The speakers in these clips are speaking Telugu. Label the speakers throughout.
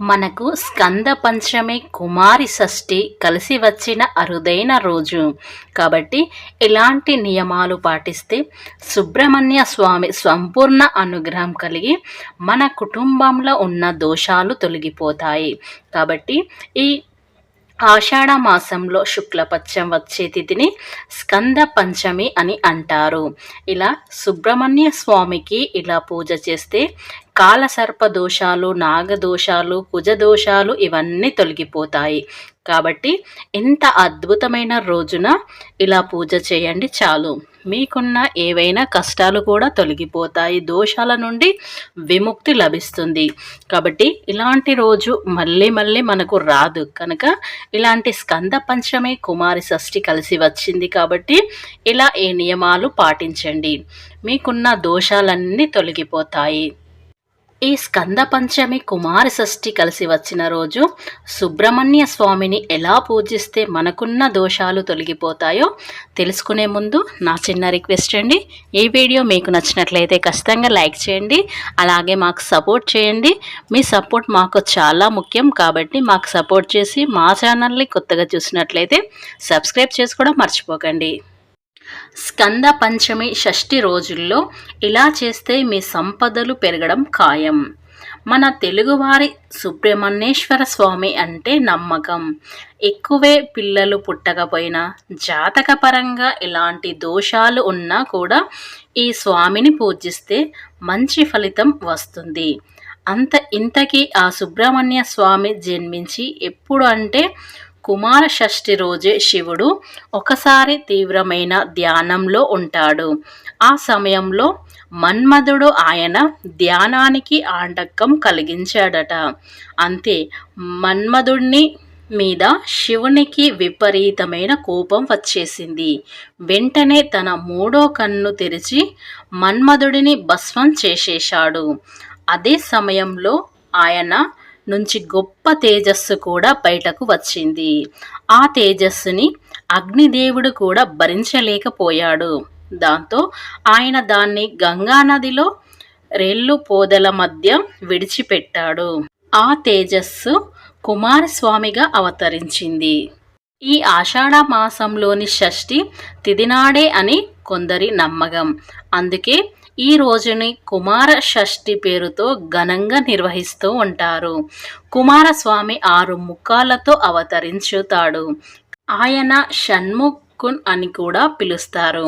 Speaker 1: మనకు స్కంద పంచమి కుమారి షష్ఠి కలిసి వచ్చిన అరుదైన రోజు. కాబట్టి ఇలాంటి నియమాలు పాటిస్తే సుబ్రహ్మణ్య స్వామి సంపూర్ణ అనుగ్రహం కలిగి మన కుటుంబంలో ఉన్న దోషాలు తొలగిపోతాయి. కాబట్టి ఈ ఆషాఢ మాసంలో శుక్లపక్షం వచ్చే తిథిని స్కంద పంచమి అని అంటారు. ఇలా సుబ్రహ్మణ్య స్వామికి ఇలా పూజ చేస్తే కాలసర్ప దోషాలు నాగదోషాలు కుజదోషాలు ఇవన్నీ తొలగిపోతాయి. కాబట్టి ఇంత అద్భుతమైన రోజున ఇలా పూజ చేయండి చాలు. మీకున్న ఏవైనా కష్టాలు కూడా తొలగిపోతాయి. దోషాల నుండి విముక్తి లభిస్తుంది. కాబట్టి ఇలాంటి రోజు మళ్ళీ మళ్ళీ మనకు రాదు. కనుక ఇలాంటి స్కంద పంచమి కుమారి షష్ఠి కలిసి వచ్చింది కాబట్టి ఇలా ఈ నియమాలు పాటించండి. మీకున్న దోషాలన్నీ తొలగిపోతాయి. ఈ స్కంద పంచమి కుమార షష్ఠి కలిసి వచ్చిన రోజు సుబ్రహ్మణ్య స్వామిని ఎలా పూజిస్తే మనకున్న దోషాలు తొలగిపోతాయో తెలుసుకునే ముందు నా చిన్న రిక్వెస్ట్ అండి. ఈ వీడియో మీకు నచ్చినట్లయితే ఖచ్చితంగా లైక్ చేయండి. అలాగే మాకు సపోర్ట్ చేయండి. మీ సపోర్ట్ మాకు చాలా ముఖ్యం కాబట్టి మాకు సపోర్ట్ చేసి మా ఛానల్ని కొత్తగా చూసినట్లయితే సబ్స్క్రైబ్ చేసుకోవడం మర్చిపోకండి. స్కంద పంచమి షష్ఠి రోజుల్లో ఇలా చేస్తే మీ సంపదలు పెరగడం ఖాయం. మన తెలుగువారి సుబ్రహ్మణ్యేశ్వర స్వామి అంటే నమ్మకం. ఎక్కువే పిల్లలు పుట్టకపోయినా జాతకపరంగా ఇలాంటి దోషాలు ఉన్నా కూడా ఈ స్వామిని పూజిస్తే మంచి ఫలితం వస్తుంది. అంత ఇంతకీ ఆ సుబ్రహ్మణ్య స్వామి జన్మించి ఎప్పుడు అంటే కుమార షష్ఠి రోజే శివుడు ఒకసారి తీవ్రమైన ధ్యానంలో ఉంటాడు. ఆ సమయంలో మన్మధుడు ఆయన ధ్యానానికి ఆటంకం కలిగించాడట. అంతే మన్మధుడిని మీద శివునికి విపరీతమైన కోపం వచ్చేసింది. వెంటనే తన మూడో కన్ను తెరిచి మన్మధుడిని భస్వం చేసేశాడు. అదే సమయంలో ఆయన నుంచి గొప్ప తేజస్సు కూడా బయటకు వచ్చింది. ఆ తేజస్సుని అగ్నిదేవుడు కూడా భరించలేకపోయాడు. దాంతో ఆయన దాన్ని గంగానదిలో రెల్లు పోదల మధ్య విడిచిపెట్టాడు. ఆ తేజస్సు కుమారస్వామిగా అవతరించింది. ఈ ఆషాఢ మాసంలోని షష్ఠి తిదినాడే అని కొందరి నమ్మకం. అందుకే ఈ రోజుని కుమార షష్ఠి పేరుతో ఘనంగా నిర్వహిస్తూ ఉంటారు. కుమారస్వామి ఆరు ముఖాలతో అవతరించుతాడు. ఆయన షణ్ముఖున్ అని కూడా పిలుస్తారు.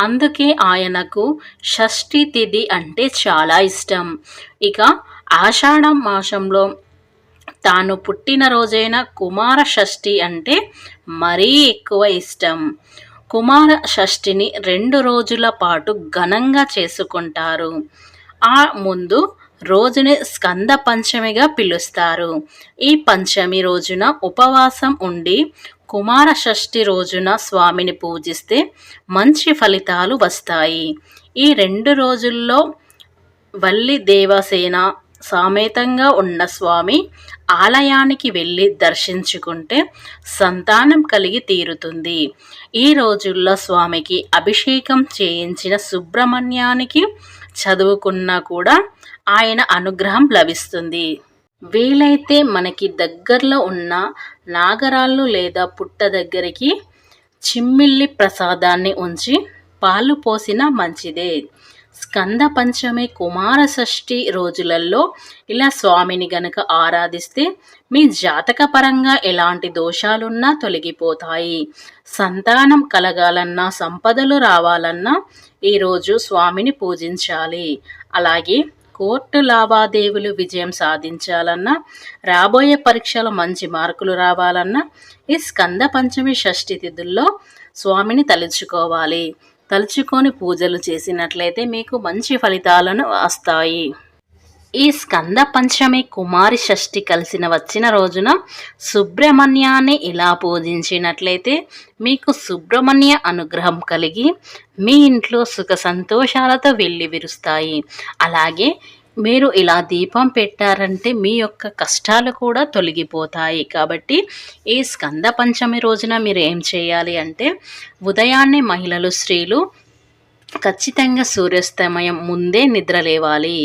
Speaker 1: అందుకే ఆయనకు షష్ఠి తిథి అంటే చాలా ఇష్టం. ఇక ఆషాఢ మాసంలో తాను పుట్టినరోజైన కుమార షష్ఠి అంటే మరీ ఎక్కువ ఇష్టం. కుమార షష్ఠిని రెండు రోజుల పాటు ఘనంగా చేసుకుంటారు. ఆ ముందు రోజుని స్కంద పంచమిగా పిలుస్తారు. ఈ పంచమి రోజున ఉపవాసం ఉండి కుమార షష్ఠి రోజున స్వామిని పూజిస్తే మంచి ఫలితాలు వస్తాయి. ఈ రెండు రోజుల్లో వల్లి దేవసేన సామేతంగా ఉన్న స్వామి ఆలయానికి వెళ్ళి దర్శించుకుంటే సంతానం కలిగి తీరుతుంది. ఈ రోజుల్లో స్వామికి అభిషేకం చేయించిన సుబ్రహ్మణ్యానికి చదువుకున్నా కూడా ఆయన అనుగ్రహం లభిస్తుంది. వీలైతే మనకి దగ్గరలో ఉన్న నాగరాళ్ళు లేదా పుట్ట దగ్గరికి చిమ్మిల్లి ప్రసాదాన్ని ఉంచి పాలు పోసిన మంచిదే. స్కంద పంచమి కుమార షష్ఠి రోజులలో ఇలా స్వామిని గనక ఆరాధిస్తే మీ జాతక పరంగా ఎలాంటి దోషాలున్నా తొలగిపోతాయి. సంతానం కలగాలన్నా సంపదలు రావాలన్నా ఈరోజు స్వామిని పూజించాలి. అలాగే కోర్టు లావాదేవీలు విజయం సాధించాలన్నా రాబోయే పరీక్షలు మంచి మార్కులు రావాలన్నా ఈ స్కంద పంచమి షష్ఠి తిథుల్లో స్వామిని తలుచుకోవాలి. తలుచుకొని పూజలు చేసినట్లయితే మీకు మంచి ఫలితాలను వస్తాయి. ఈ స్కంద పంచమి కుమారి షష్ఠి కలిసిన వచ్చిన రోజున సుబ్రహ్మణ్యాన్ని ఇలా పూజించినట్లయితే మీకు సుబ్రహ్మణ్య అనుగ్రహం కలిగి మీ ఇంట్లో సుఖ సంతోషాలతో వెళ్ళి విరుస్తాయి. అలాగే మీరు ఇలా దీపం పెట్టారంటే మీ యొక్క కష్టాలు కూడా తొలగిపోతాయి. కాబట్టి ఈ స్కంద పంచమి రోజున మీరు ఏం చేయాలి అంటే ఉదయాన్నే మహిళలు స్త్రీలు ఖచ్చితంగా సూర్యాస్తమయం ముందే నిద్ర లేవాలి.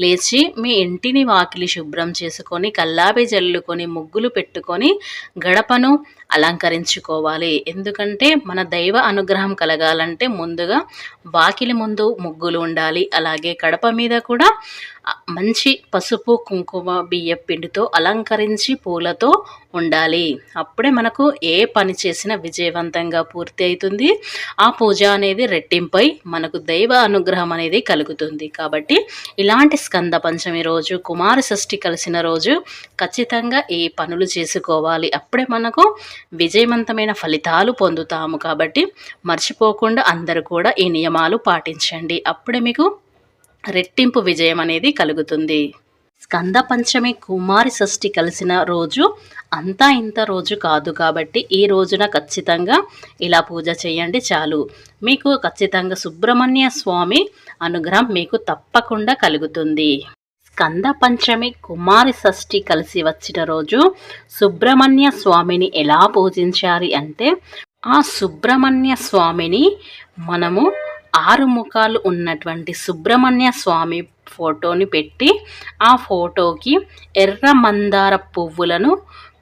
Speaker 1: లేచి మీ ఇంటిని వాకిలి శుభ్రం చేసుకొని కల్లాబి జల్లుకొని ముగ్గులు పెట్టుకొని గడపను అలంకరించుకోవాలి. ఎందుకంటే మన దైవ అనుగ్రహం కలగాలంటే ముందుగా వాకిలి ముందు ముగ్గులు ఉండాలి. అలాగే కడప మీద కూడా మంచి పసుపు కుంకుమ బియ్య పిండితో అలంకరించి పూలతో ఉండాలి. అప్పుడే మనకు ఏ పని చేసినా విజయవంతంగా పూర్తి అవుతుంది. ఆ పూజ అనేది రెట్టింపై మనకు దైవ అనుగ్రహం అనేది కలుగుతుంది. కాబట్టి ఇలాంటి స్కంద పంచమి రోజు కుమార షష్ఠి కలిసిన రోజు ఖచ్చితంగా ఈ పనులు చేసుకోవాలి. అప్పుడే మనకు విజయవంతమైన ఫలితాలు పొందుతాము కాబట్టి మర్చిపోకుండా అందరూ కూడా ఈ నియమాలు పాటించండి. అప్పుడే మీకు రెట్టింపు విజయం అనేది కలుగుతుంది. స్కంద పంచమి కుమారి షష్ఠి కలిసిన రోజు అంతా ఇంత రోజు కాదు కాబట్టి ఈ రోజున ఖచ్చితంగా ఇలా పూజ చేయండి చాలు. మీకు ఖచ్చితంగా సుబ్రహ్మణ్య స్వామి అనుగ్రహం మీకు తప్పకుండా కలుగుతుంది. స్కంద పంచమి కుమారి షష్ఠి కలిసి వచ్చిన రోజు సుబ్రహ్మణ్య స్వామిని ఎలా పూజించాలి అంటే ఆ సుబ్రహ్మణ్య స్వామిని మనము ఆరు ముఖాలు ఉన్నటువంటి సుబ్రహ్మణ్య స్వామి ఫోటోని పెట్టి ఆ ఫోటోకి ఎర్ర మందార పువ్వులను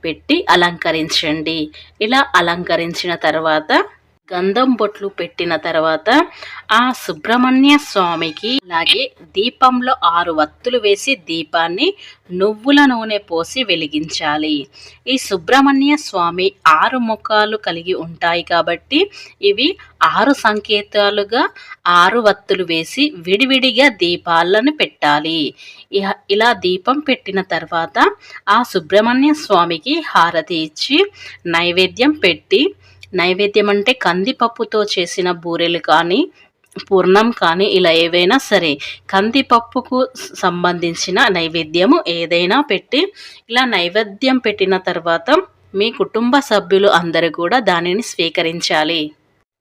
Speaker 1: పెట్టి అలంకరించండి. ఇలా అలంకరించిన తర్వాత గంధం బొట్లు పెట్టిన తర్వాత ఆ సుబ్రహ్మణ్య స్వామికి అలాగే దీపంలో ఆరు వత్తులు వేసి దీపాన్ని నువ్వుల నూనె పోసి వెలిగించాలి. ఈ సుబ్రహ్మణ్య స్వామి ఆరు ముఖాలు కలిగి ఉంటాయి కాబట్టి ఇవి ఆరు సంకేతాలుగా ఆరు వత్తులు వేసి విడివిడిగా దీపాలను పెట్టాలి. ఇలా దీపం పెట్టిన తర్వాత ఆ సుబ్రహ్మణ్య స్వామికి హారతి ఇచ్చి నైవేద్యం పెట్టి నైవేద్యం అంటే కందిపప్పుతో చేసిన బూరెలు కానీ పూర్ణం కానీ ఇలా ఏవైనా సరే కందిపప్పుకు సంబంధించిన నైవేద్యము ఏదైనా పెట్టి ఇలా నైవేద్యం పెట్టిన తర్వాత మీ కుటుంబ సభ్యులు అందరూ కూడా దానిని స్వీకరించాలి.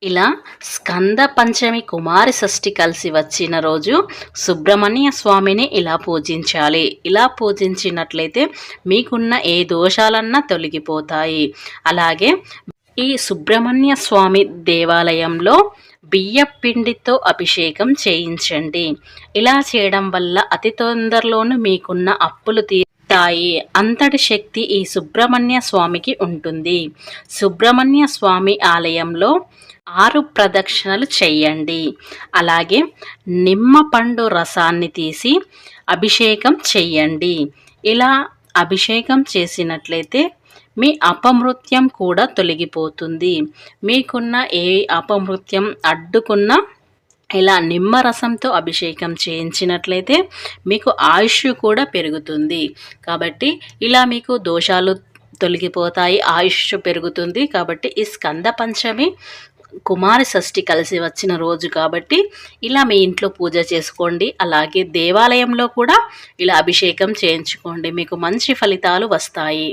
Speaker 1: ఇలా స్కంద పంచమి కుమారి షష్ఠి కలిసి వచ్చిన రోజు సుబ్రహ్మణ్య స్వామిని ఇలా పూజించాలి. ఇలా పూజించినట్లయితే మీకున్న ఏ దోషాలన్నా తొలగిపోతాయి. అలాగే ఈ సుబ్రహ్మణ్య స్వామి దేవాలయంలో బియ్యపిండితో అభిషేకం చేయించండి. ఇలా చేయడం వల్ల అతి తొందరలోనూ మీకున్న అప్పులు తీస్తాయి అంతటి శక్తి ఈ సుబ్రహ్మణ్య స్వామికి ఉంటుంది. సుబ్రహ్మణ్య స్వామి ఆలయంలో ఆరు ప్రదక్షిణలు చేయండి. అలాగే నిమ్మ పండు రసాన్ని తీసి అభిషేకం చెయ్యండి ఇలా అభిషేకం చేసినట్లయితే మీ అపమృత్యం కూడా తొలగిపోతుంది. మీకున్న ఏ అపమృత్యం అడ్డుకున్న ఇలా నిమ్మరసంతో అభిషేకం చేయించినట్లయితే మీకు ఆయుష్ కూడా పెరుగుతుంది. కాబట్టి ఇలా మీకు దోషాలు తొలగిపోతాయి ఆయుష్ పెరుగుతుంది. కాబట్టి ఈ స్కంద పంచమి కుమారి షష్ఠి కలిసి వచ్చిన రోజు కాబట్టి ఇలా మీ ఇంట్లో పూజ చేసుకోండి అలాగే దేవాలయంలో కూడా ఇలా అభిషేకం చేయించుకోండి మీకు మంచి ఫలితాలు వస్తాయి.